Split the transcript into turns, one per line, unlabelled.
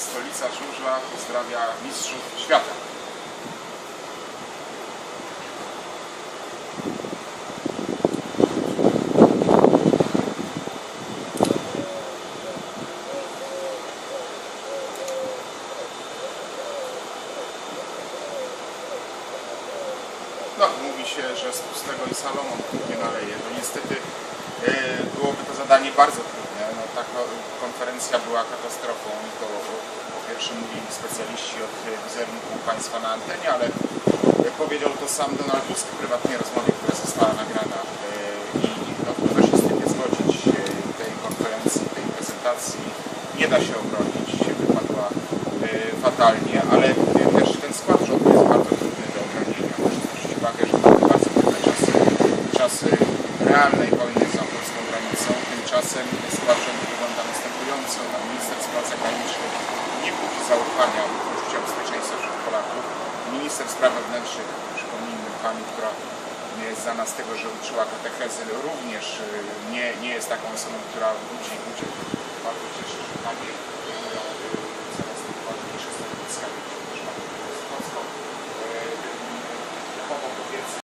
stolica żużla pozdrawia mistrzów świata. No, mówi się, że z pustego i Salomon nie naleje. No niestety e, byłoby to zadanie bardzo trudne. No, ta ko- konferencja była katastrofą to po pierwsze mówili specjaliści od wizerunku państwa na antenie, ale powiedział to sam Donald Tusk w prywatnej rozmowie, która została nagrana e, i no, trudno się z tym nie zgodzić e, tej konferencji, tej prezentacji. Nie da się obronić, wypadła fatalnie, ale też czasy realnej wojny za polską granicą. Tymczasem rządu wygląda następująco. Pan minister spraw zagranicznych nie budzi zaufania do poczucia bezpieczeństwa wśród Polaków. Minister spraw wewnętrznych, przypomnijmy pani, która jest znana z tego, że uczyła katechezy, również y, nie, nie jest taką osobą, która budzi udział. Bardzo cieszę, że panie